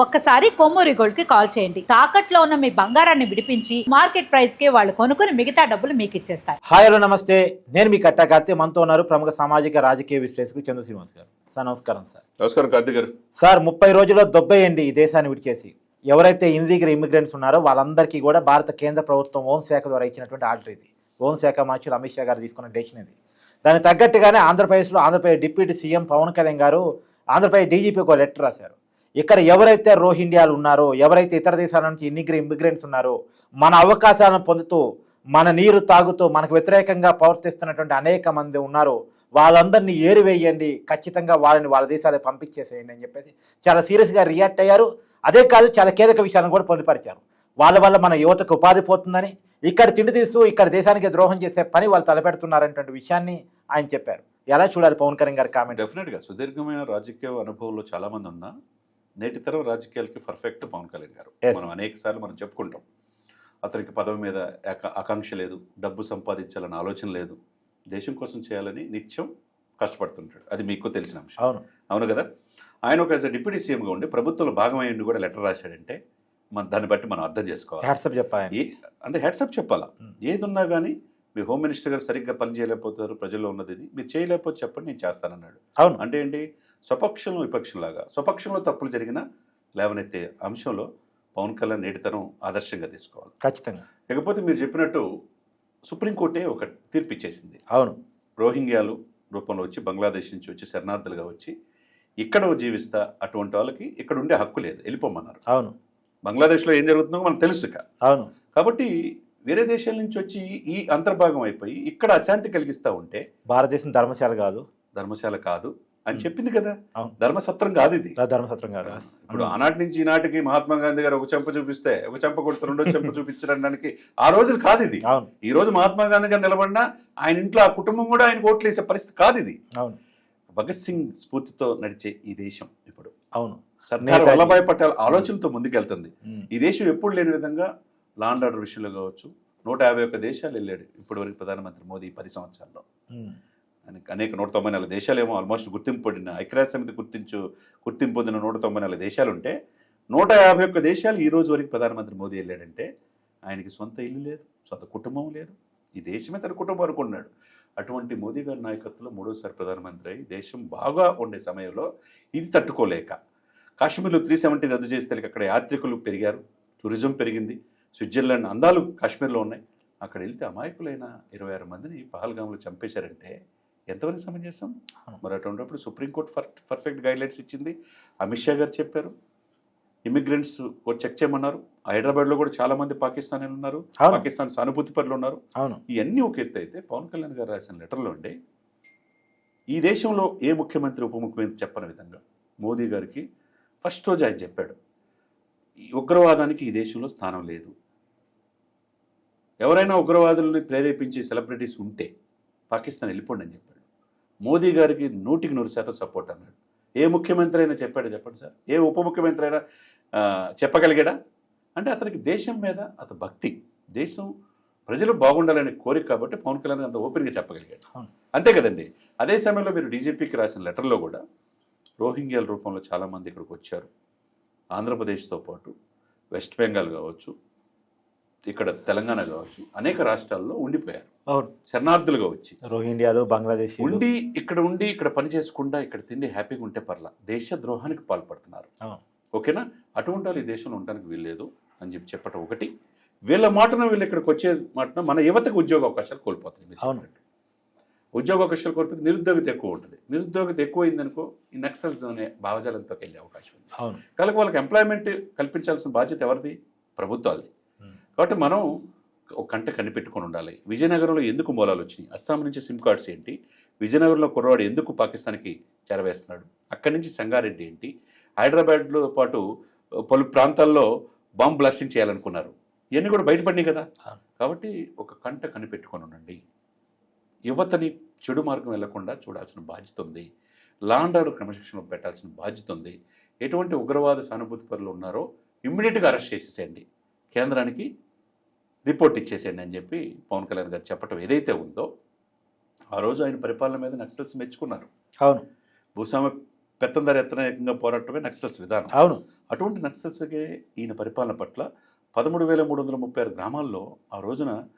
ఒక్కసారి కొమ్మూరి గోల్డ్కి కాల్ చేయండి. తాకట్లో ఉన్న మీ బంగారాన్ని విడిపించి మార్కెట్ ప్రైస్కి వాళ్ళు కొనుక్కుని మిగతా డబ్బులు మీకు ఇచ్చేస్తారు. హాయ్ హలో నమస్తే. నేను మీ కట్టా కార్తీ మనతో ఉన్నారు ప్రముఖ సామాజిక రాజకీయ విశ్లేషకులు చంద్ర శ్రీనివాస్ గారు. సార్ నమస్కారం సార్. నమస్కారం కార్తీక్ గారు. సార్ ముప్పై రోజుల్లో దొబ్బేయండి ఈ దేశాన్ని విడిచేసి. ఎవరైతే ఇన్లీగల్ ఇమిగ్రెంట్స్ ఉన్నారో వాళ్ళందరికీ కూడా భారత కేంద్ర ప్రభుత్వం హోంశాఖ ద్వారా ఇచ్చినటువంటి ఆర్డర్ ఇది. హోంశాఖ మార్చులు అమిత్ షా గారు తీసుకున్న డెసిషన్ ఇది. దానికి తగ్గట్టుగానే ఆంధ్రప్రదేశ్లో ఆంధ్రప్రదేశ్ డిప్యూటీ సీఎం పవన్ కళ్యాణ్ గారు ఆంధ్రప్రదేశ్ డీజీపీకి ఒక లెటర్ రాశారు. ఇక్కడ ఎవరైతే రోహింగ్యాలు ఉన్నారో ఎవరైతే ఇతర దేశాల నుంచి ఇన్నిగ్ర ఇమిగ్రెంట్స్ ఉన్నారో మన అవకాశాలను పొందుతూ మన నీరు తాగుతూ మనకు వ్యతిరేకంగా ప్రవర్తిస్తున్నటువంటి అనేక మంది ఉన్నారు వాళ్ళందరినీ ఏరివేయండి ఖచ్చితంగా వాళ్ళని వాళ్ళ దేశాలకు పంపించేసేయండి అని చెప్పేసి చాలా సీరియస్గా రియాక్ట్ అయ్యారు. అదే కాదు చాలా కీలక విషయాలను కూడా పొందుపరిచారు. వాళ్ళ వల్ల మన యువతకు ఉపాధి పోతుందని ఇక్కడ తిండి తీస్తూ ఇక్కడ దేశానికి ద్రోహం చేసే పని వాళ్ళు తలపెడుతున్నారనేటువంటి విషయాన్ని ఆయన చెప్పారు. ఎలా చూడాలి పవన్ కళ్యాణ్ గారి కామెంట్ డెఫినెట్గా సుదీర్ఘమైన రాజకీయ అనుభవంలో చాలామంది ఉన్నా నేటి తరం రాజకీయాలకి పర్ఫెక్ట్ పవన్ కళ్యాణ్ గారు. మనం అనేక సార్లు మనం చెప్పుకుంటాం. అతనికి పదవి మీద ఆక- ఆకాంక్ష లేదు డబ్బు సంపాదించాలన్న ఆలోచన లేదు. దేశం కోసం చేయాలని నిత్యం కష్టపడుతుంటాడు. అది మీకు తెలిసిన అంశం. అవును. అవును కదా? ఆయన ఒక డిప్యూటీ సీఎంగా ఉండి ప్రభుత్వంలో భాగమయ్యండి కూడా లెటర్ రాశాడంటే మన దాన్ని బట్టి మనం అర్థం చేసుకోవాలి. హ్యాట్సప్ చెప్పాలి అంటే హెడ్సప్ చెప్పాలా? Hmm. ఏది ఉన్నా కానీ మీ హోమ్ మినిస్టర్ గారు సరిగ్గా పని చేయలేకపోతారు ప్రజల్లో ఉన్నది ఇది. మీరు చేయలేకపోతే చెప్పండి నేను చేస్తానన్నాడు. అవును. అంటే ఏంటి? స్వపక్షంలో విపక్షంలాగా స్వపక్షంలో తప్పులు జరిగిన లేవనెత్తే అంశంలో పవన్ కళ్యాణ్ నేటితనం ఆదర్శంగా తీసుకోవాలి. ఖచ్చితంగా. ఇకపోతే మీరు చెప్పినట్టు సుప్రీంకోర్టే ఒక తీర్పు ఇచ్చేసింది. అవును. రోహింగ్యాలు రూపంలో వచ్చి బంగ్లాదేశ్ నుంచి వచ్చి శరణార్థులుగా వచ్చి ఇక్కడ జీవిస్తా అటువంటి వాళ్ళకి ఇక్కడ ఉండే హక్కు లేదు. వెళ్ళిపోమన్నారు. అవును. బంగ్లాదేశ్లో ఏం జరుగుతుందో మనకు తెలుసు అవును. కాబట్టి వేరే దేశాల నుంచి వచ్చి ఈ అంతర్భాగం అయిపోయి ఇక్కడ అశాంతి కలిగిస్తూ ఉంటే భారతదేశం ధర్మశాల కాదు. ధర్మశాల కాదు. అని చెప్పింది కదా. అవును. ధర్మసత్రం కాదు ఇది. ధర్మసత్రం కాదు. ఇప్పుడు ఆనాటి నుంచి ఈనాటికి మహాత్మా గాంధీ గారు ఒక చెంప చూపిస్తే ఒక చెంప కొడుతూ రెండో చెంప చూపించడానికి ఆ రోజులు కాదు ఇది. ఈ రోజు మహాత్మా గాంధీ గారు నిలబడినా ఆయన ఇంట్లో ఆ కుటుంబం కూడా ఆయన ఓట్లు వేసే పరిస్థితి కాదు ఇది. అవును. భగత్ సింగ్ స్ఫూర్తితో నడిచే ఈ దేశం ఇప్పుడు. అవును. సర్దార్. వల్లభాయ్ పటేల్ ఆలోచనతో ముందుకెళ్తుంది. ఈ దేశం ఎప్పుడు లేని విధంగా లాండ్ ఆర్డర్ విషయంలో కావచ్చు నూట యాభై ఒక్క దేశాలు వెళ్ళాడు ఇప్పటివరకు ప్రధానమంత్రి మోదీ పది సంవత్సరాల్లో. అనేక నూట తొంభై నాలుగు దేశాలేమో ఆల్మోస్ట్ గుర్తింపు పడిన ఐక్యరాజ్య సమితి గుర్తించు గుర్తింపు పొందిన నూట తొంభై నాలుగు దేశాలు ఉంటే నూట యాభై ఒక్క దేశాలు ఈ రోజు వరకు ప్రధానమంత్రి మోదీ వెళ్ళాడంటే ఆయనకి సొంత ఇల్లు లేదు సొంత కుటుంబం లేదు. ఈ దేశమే తన కుటుంబం అనుకున్నాడు అటువంటి మోదీ గారి నాయకత్వంలో మూడోసారి ప్రధానమంత్రి అయి దేశం బాగా ఉండే సమయంలో ఇది తట్టుకోలేక కాశ్మీర్లో త్రీ సెవెంటీ రద్దు చేస్తే అక్కడ యాత్రికులు పెరిగారు టూరిజం పెరిగింది. స్విట్జర్లాండ్ అందాలు కాశ్మీర్లో ఉన్నాయి. అక్కడ వెళ్తే అమాయకులైన ఇరవై ఆరు మందిని పహల్గాంలో చంపేశారంటే ఎంతవరకు సమంజసం. మరి అటువంటిప్పుడు సుప్రీంకోర్టు ఫర్ పర్ఫెక్ట్ గైడ్లైన్స్ ఇచ్చింది. అమిత్ షా గారు చెప్పారు. ఇమిగ్రెంట్స్ చెక్ చేయమన్నారు. హైదరాబాద్లో కూడా చాలా మంది పాకిస్తానీలు ఉన్నారు. పాకిస్తాన్ సానుభూతి పరులు ఉన్నారు. అవును. ఇవన్నీ ఒక ఎత్తు అయితే పవన్ కళ్యాణ్ గారు రాసిన లెటర్లో ఉండే ఈ దేశంలో ఏ ముఖ్యమంత్రి ఉప ముఖ్యమంత్రి చెప్పని విధంగా మోదీ గారికి ఫస్ట్ రోజు ఆయన చెప్పాడు ఈ ఉగ్రవాదానికి ఈ దేశంలో స్థానం లేదు. ఎవరైనా ఉగ్రవాదుల్ని ప్రేరేపించే సెలబ్రిటీస్ ఉంటే పాకిస్తాన్ వెళ్ళిపోండి అని చెప్పాడు. మోదీ గారికి నూటికి నూరు శాతం సపోర్ట్ అన్నాడు. ఏ ముఖ్యమంత్రి అయినా చెప్పాడు చెప్పండి సార్? ఏ ఉప ముఖ్యమంత్రి అయినా చెప్పగలిగాడా? అంటే అతనికి దేశం మీద అత భక్తి దేశం ప్రజలు బాగుండాలనే కోరిక కాబట్టి పవన్ కళ్యాణ్ అంత ఓపెన్గా చెప్పగలిగాడు. అంతే కదండి. అదే సమయంలో మీరు డీజీపీకి రాసిన లెటర్లో కూడా రోహింగ్యాల రూపంలో చాలామంది ఇక్కడికి వచ్చారు. ఆంధ్రప్రదేశ్తో పాటు వెస్ట్ బెంగాల్ కావచ్చు ఇక్కడ తెలంగాణ కావచ్చు అనేక రాష్ట్రాల్లో ఉండిపోయారు. శరణార్థులుగా వచ్చి. రోహింగ్యాలు బంగ్లాదేశ్ ఉండి ఇక్కడ ఉండి ఇక్కడ పని చేసుకుండా ఇక్కడ తిండి హ్యాపీగా ఉంటే పర్లా. దేశ ద్రోహానికి పాల్పడుతున్నారు. ఓకేనా? అటువంటి వాళ్ళు ఈ దేశంలో ఉండడానికి వీల్లేదు అని చెప్పి చెప్పటం ఒకటి. వీళ్ళ మాటను వీళ్ళు ఇక్కడికి వచ్చే మాటను మన యువతకు ఉద్యోగ అవకాశాలు. చెప్పినట్టు. ఉద్యోగ అవకాశాలు కోల్పోతే నిరుద్యోగత ఎక్కువ ఉంటుంది. నిరుద్యోగత ఎక్కువైందనుకో ఈ నక్సల్స్ అనే భావజాలంతో వెళ్ళే అవకాశం ఉంది. కనుక వాళ్ళకి ఎంప్లాయ్మెంట్ కల్పించాల్సిన బాధ్యత ఎవరిది? ప్రభుత్వాలది. కాబట్టి మనం ఒక కంట కనిపెట్టుకొని ఉండాలి. విజయనగరంలో ఎందుకు మూలాలు వచ్చినాయి? అస్సాం నుంచి సిమ్ కార్డ్స్ ఏంటి? విజయనగరంలో కుర్రవాడు ఎందుకు పాకిస్తాన్కి చేరవేస్తున్నాడు? అక్కడి నుంచి సంగారెడ్డి ఏంటి? హైదరాబాద్లో పాటు పలు ప్రాంతాల్లో బాంబ్ బ్లాస్టింగ్ చేయాలనుకున్నారు. ఇవన్నీ కూడా బయటపడినాయి కదా. కాబట్టి ఒక కంట కనిపెట్టుకొని ఉండండి. యువతని చెడు మార్గం వెళ్ళకుండా చూడాల్సిన బాధ్యత ఉంది. లాండ్ ఆర్డర్ క్రమశిక్షణలో పెట్టాల్సిన బాధ్యత ఉంది. ఎటువంటి ఉగ్రవాద సానుభూతి పరులు ఉన్నారో ఇమ్మీడియట్గా అరెస్ట్ చేసేసేయండి. కేంద్రానికి రిపోర్ట్ ఇచ్చేసేయండి అని చెప్పి పవన్ కళ్యాణ్ గారు చెప్పడం ఏదైతే ఉందో ఆ రోజు ఆయన పరిపాలన మీద నక్సల్స్ మెచ్చుకున్నారు. అవును. భూస్వామ్య పెత్తందారి ఎత్తనకంగా పోరాటమే నక్సల్స్ విధానం. అవును. అటువంటి నక్సల్స్కే ఈయన పరిపాలన పట్ల పదమూడు వేల మూడు వందల ముప్పై ఆరు గ్రామాల్లో ఆ రోజున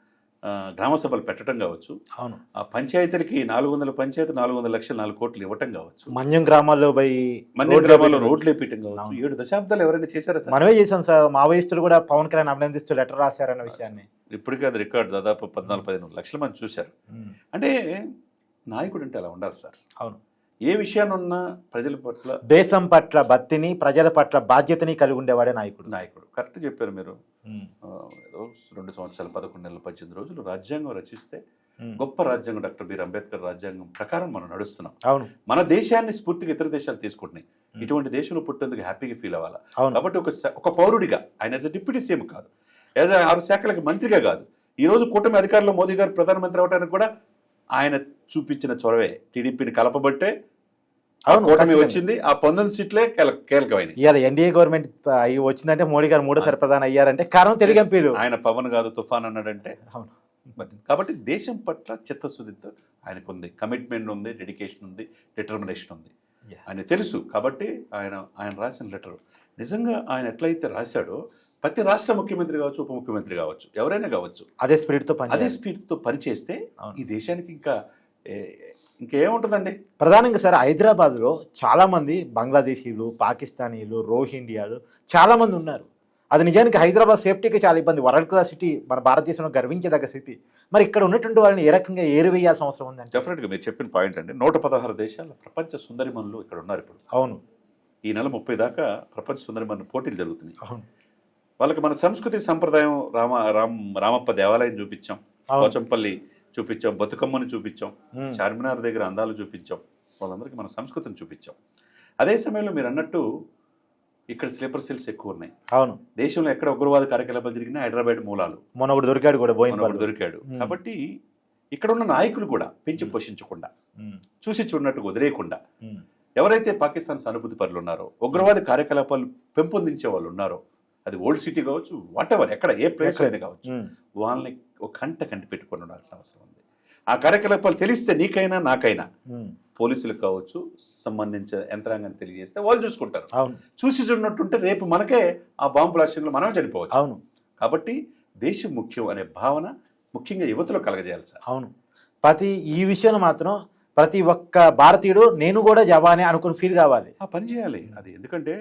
గ్రామ సభలు పెట్టడం కావచ్చు. అవును. ఆ పంచాయతీలకి నాలుగు వందల పంచాయతీ నాలుగు వందల లక్షలు నాలుగు కోట్లు ఇవ్వటం కావచ్చు. మన్యం గ్రామాల్లో పోయి రోడ్లు గ్రామాల్లో. రోడ్లు వేపించడం కావచ్చు. ఏడు దశాబ్దాలు ఎవరైనా చేశారా సార్? మనమే చేసాం సార్. మావోయిస్టులు కూడా పవన్ కళ్యాణ్ అభినందిస్తూ లెటర్ రాశారన్న విషయాన్ని. ఇప్పటికే అది రికార్డు దాదాపు పద్నాలుగు పదిహేను లక్షల మంది చూశారు. అంటే నాయకుడు అంటే అలా ఉండాలి సార్. అవును. ఏ విషయాన్ని ఉన్నా ప్రజల పట్ల దేశం పట్ల భక్తిని ప్రజల పట్ల బాధ్యతని కలిగి ఉండేవాడే నాయకుడు. నాయకుడు. కరెక్ట్ చెప్పారు మీరు. ఏదో రెండు సంవత్సరాలు పదకొండు నెలల పద్దెనిమిది రోజులు రాజ్యాంగం రచిస్తే గొప్ప రాజ్యాంగం డాక్టర్ బీర్ అంబేద్కర్ రాజ్యాంగం ప్రకారం మనం నడుస్తున్నాం. అవును. మన దేశాన్ని స్ఫూర్తిగా ఇతర దేశాలు తీసుకుంటున్నాయి. ఇటువంటి దేశంలో పుట్టేందుకు హ్యాపీగా ఫీల్ అవ్వాలా? కాబట్టి ఒక ఒక పౌరుడిగా ఆయన యాజ్ డిప్యూటీ సీఎం కాదు యాజ్ ఆరు శాఖలకు మంత్రిగా కాదు ఈ రోజు కూటమి అధికారంలో మోదీ గారు ప్రధానమంత్రి అవడానికి కూడా ఆయన చూపించిన చొరవే. టీడీపీని కలపబట్టే అవును, ఖచ్చితంగా. వచ్చింది. ఆ పంతొమ్మిది సీట్లే కీల- కీలకమైనవి ఇవాళ ఎన్డీఏ గవర్నమెంట్ అయ్యి వచ్చిందంటే మోడీ గారు మూడోసారి ప్రధాని అయ్యారంటే కారణం తెలుగు ఎంపీలు. ఆయన పవన్ కాదు తుఫాన్ అన్నాడంటే అవును. కాబట్టి దేశం పట్ల చిత్తశుద్ధితో ఆయనకు ఉంది కమిట్మెంట్ ఉంది డెడికేషన్ ఉంది. డిటర్మినేషన్ ఉంది. ఆయన తెలుసు కాబట్టి ఆయన ఆయన రాసిన లెటర్ నిజంగా ఆయన ఎట్లయితే రాశాడో ప్రతి రాష్ట్ర ముఖ్యమంత్రి కావచ్చు ఉప ముఖ్యమంత్రి కావచ్చు ఎవరైనా కావచ్చు అదే స్పిరిట్తో అదే స్పీడ్తో పనిచేస్తే. ఈ దేశానికి ఇంకా ఇంకేముంటుందండి? ప్రధానంగా సార్ హైదరాబాద్లో చాలా మంది బంగ్లాదేశీలు పాకిస్తానీలు రోహిండియాలు చాలా మంది ఉన్నారు. అది నిజానికి హైదరాబాద్ సేఫ్టీకి చాలా ఇబ్బంది. వరల్డ్ క్లాస్ సిటీ మన భారతదేశంలో గర్వించదగ్గ సిటీ. మరి ఇక్కడ ఉన్నటువంటి వాళ్ళని ఏ రకంగా ఏరివేయాల్సిన అవసరం ఉందంటే? డెఫినెట్గా మీరు చెప్పిన పాయింట్ అండి. నూట పదహారు దేశాల ప్రపంచ సుందరిమనులు ఇక్కడ ఉన్నారు ఇప్పుడు. అవును. ఈ నెల ముప్పై దాకా ప్రపంచ సుందరిమను పోటీలు జరుగుతున్నాయి. అవును. వాళ్ళకి మన సంస్కృతి సంప్రదాయం రామ రామ్ రామప్ప దేవాలయం చూపించాం. పోచంపల్లి చూపించాం బతుకమ్మని చూపించాం. చార్మినార్ దగ్గర అందాలు చూపించాం వాళ్ళందరికీ మన సంస్కృతిని చూపించాం. అదే సమయంలో మీరు అన్నట్టు ఇక్కడ స్లీపర్ సెల్స్ ఎక్కువ ఉన్నాయి. అవును. దేశంలో ఎక్కడ ఉగ్రవాద కార్యకలాపాలు జరిగినా హైదరాబాద్ మూలాలు. మొన్న ఒకటి దొరికాడు కూడా బోయిన దొరికాడు. కాబట్టి ఇక్కడ ఉన్న నాయకులు కూడా పెంచి పోషించకుండా చూసి చూడనట్టుగా వదిలేయకుండా ఎవరైతే పాకిస్తాన్ సానుభూతి పరులు ఉన్నారో ఉగ్రవాద కార్యకలాపాలు పెంపొందించే వాళ్ళు ఉన్నారో అది ఓల్డ్ సిటీ కావచ్చు వాట్ ఎవర్ ఎక్కడ ఏ ప్లేస్ అయినా కావచ్చు వాళ్ళని ఒక కంట కంటి పెట్టుకొని ఉండాల్సిన అవసరం ఉంది. ఆ కార్యకలాపాలు తెలిస్తే నీకైనా నాకైనా పోలీసులకు కావచ్చు సంబంధించిన యంత్రాంగాన్ని తెలియజేస్తే వాళ్ళు చూసుకుంటారు. అవును. చూసి చూడనట్టుంటే రేపు మనకే ఆ బాంబు బ్లాస్టింగ్లో మనమే చనిపోవచ్చు. అవును. కాబట్టి దేశం ముఖ్యం అనే భావన ముఖ్యంగా యువతలో కలగజేయాలి సార్. అవును. ప్రతి ఈ విషయంలో మాత్రం ప్రతి ఒక్క భారతీయుడు నేను కూడా జవానే అనుకుని ఫీల్ కావాలి. ఆ పని చేయాలి. అది ఎందుకంటే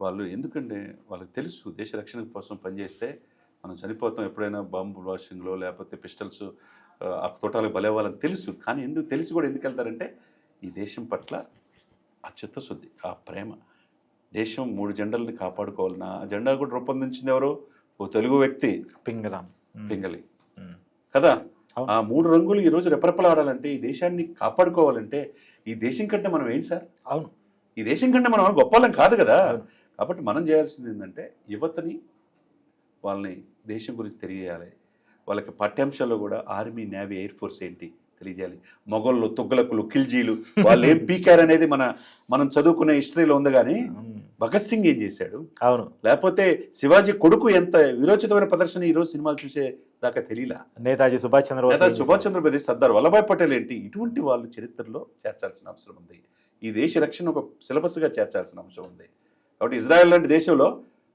వాళ్ళు ఎందుకంటే వాళ్ళకి తెలుసు దేశ రక్షణ కోసం పనిచేస్తే మనం చనిపోతాం ఎప్పుడైనా బాంబు బ్లాస్టింగ్లో లేకపోతే పిస్టల్స్ ఆ తోటాలకు బలేవాళ్ళని తెలుసు. కానీ ఎందుకు తెలిసి కూడా ఎందుకు వెళ్తారంటే ఈ దేశం పట్ల ఆ చిత్తశుద్ధి ఆ ప్రేమ. దేశం మూడు జెండల్ని కాపాడుకోవాలని ఆ జెండా కూడా రూపొందించింది ఎవరు? ఓ తెలుగు వ్యక్తి. పింగళం. పింగళి. కదా. ఆ మూడు రంగులు ఈ రోజు రెపరెపలాడాలంటే ఈ దేశాన్ని కాపాడుకోవాలంటే ఈ దేశం కంటే మనం ఏంటి సార్? అవును. ఈ దేశం కంటే మనం గొప్పలం కాదు కదా. కాబట్టి మనం చేయాల్సింది ఏంటంటే యువతని వాళ్ళని దేశం గురించి తెలియజేయాలి. వాళ్ళకి పాఠ్యాంశాల్లో కూడా ఆర్మీ నేవీ ఎయిర్ ఫోర్స్ ఏంటి తెలియజేయాలి. మొగళ్ళు తుగ్గలకులు ఖిల్జీలు వాళ్ళు ఏం పీకారు అనేది మన మనం చదువుకునే హిస్టరీలో ఉంది కానీ భగత్ సింగ్ ఏం చేశాడు? అవును. లేకపోతే శివాజీ కొడుకు ఎంత విరోచితమైన ప్రదర్శన ఈ రోజు సినిమాలు చూసే దాకా తెలియలా? నేతాజీ సుభాష్ లేదా చంద్రబోస్ సుభాష్ చంద్రబోస్ సర్దార్ వల్లభాయ్ పటేల్ ఏంటి? ఇటువంటి వాళ్ళు చరిత్రలో చేర్చాల్సిన అవసరం ఉంది. ఈ దేశ రక్షణ ఒక సిలబస్గా చేర్చాల్సిన అవసరం ఉంది. కాబట్టి ఇజ్రాయెల్ లాంటి దేశంలో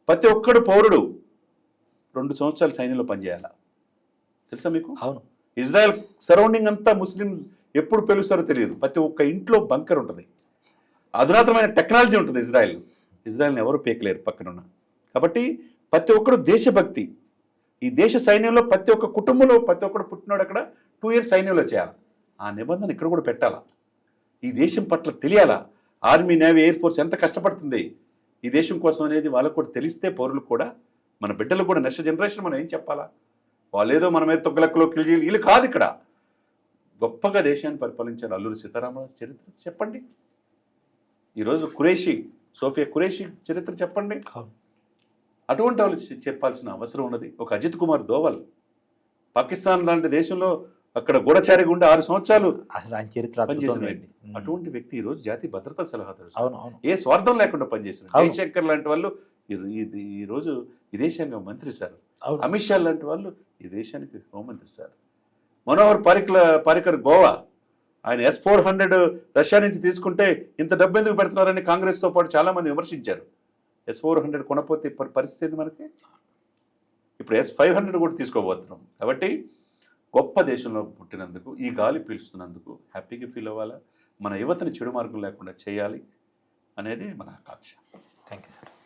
ప్రతి ఒక్కడు పౌరుడు. రెండు సంవత్సరాలు సైన్యంలో పనిచేయాలా? తెలుసా మీకు? అవును. ఇజ్రాయెల్ సరౌండింగ్ అంతా ముస్లిం ఎప్పుడు పెలుస్తారో తెలియదు. ప్రతి ఒక్క ఇంట్లో బంకర్ ఉంటుంది. అధునాతనమైన టెక్నాలజీ ఉంటుంది ఇజ్రాయెల్. ఇజ్రాయెల్ని ఎవరు పీకలేరు పక్కనున్న. కాబట్టి ప్రతి ఒక్కడు దేశభక్తి. ఈ దేశ సైన్యంలో ప్రతి ఒక్క కుటుంబంలో ప్రతి ఒక్కడు పుట్టినోడు అక్కడ టూ ఇయర్స్ సైన్యంలో చేయాలి? ఆ నిబంధన ఇక్కడ కూడా పెట్టాలా? ఈ దేశం పట్ల తెలియాలా? ఆర్మీ నేవీ ఎయిర్ ఫోర్స్ ఎంత కష్టపడుతుంది? ఈ దేశం కోసం అనేది వాళ్ళకు కూడా తెలిస్తే పౌరులకు కూడా మన బిడ్డలకు కూడా నెక్స్ట్ జనరేషన్ మనం ఏం చెప్పాలా? వాళ్ళు ఏదో మన మీద తొగ్గలక్కలో కిలిగి వీళ్ళు కాదు ఇక్కడ. గొప్పగా దేశాన్ని పరిపాలించారు అల్లూరి సీతారామరాజు చరిత్ర చెప్పండి. ఈరోజు కురేషి సోఫియా కురేషి చరిత్ర చెప్పండి. అటువంటి వాళ్ళు చెప్పాల్సిన అవసరం ఉన్నది. ఒక అజిత్ కుమార్ దోవల్ పాకిస్తాన్ లాంటి దేశంలో అక్కడ గూఢచారిగా ఉండి ఆరు సంవత్సరాలు అసలు ఆయన చరిత్ర. అటువంటి వ్యక్తి ఈ రోజు జాతీయ భద్రతా సలహాదారు అవును ఏ స్వార్థం లేకుండా పనిచేసిన అవును. జయశంకర్ లాంటి వాళ్ళు ఈ- ఈ- ఈ రోజు విదేశాంగ మంత్రి సార్. అమిత్ షా లాంటి వాళ్ళు ఈ దేశానికి హోంమంత్రి సార్. మనోహర్ పారికర్ పారికర్ గోవా ఆయన ఎస్ ఫోర్ హండ్రెడ్ రష్యా నుంచి తీసుకుంటే ఇంత డబ్బు ఎందుకు పెడుతున్నారని కాంగ్రెస్తో పాటు చాలామంది విమర్శించారు. ఎస్ ఫోర్ హండ్రెడ్ కొనపోతే పరి- పరిస్థితి మనకి? ఇప్పుడు ఎస్ ఫైవ్ హండ్రెడ్ కూడా తీసుకోబోతున్నాం. కాబట్టి గొప్ప దేశంలో పుట్టినందుకు ఈ గాలి పీల్చుతున్నందుకు హ్యాపీగా ఫీల్ అవ్వాలా? మన యువతని చెడు మార్గం లేకుండా చేయాలి అనేది మన ఆకాంక్ష. Thank you sir.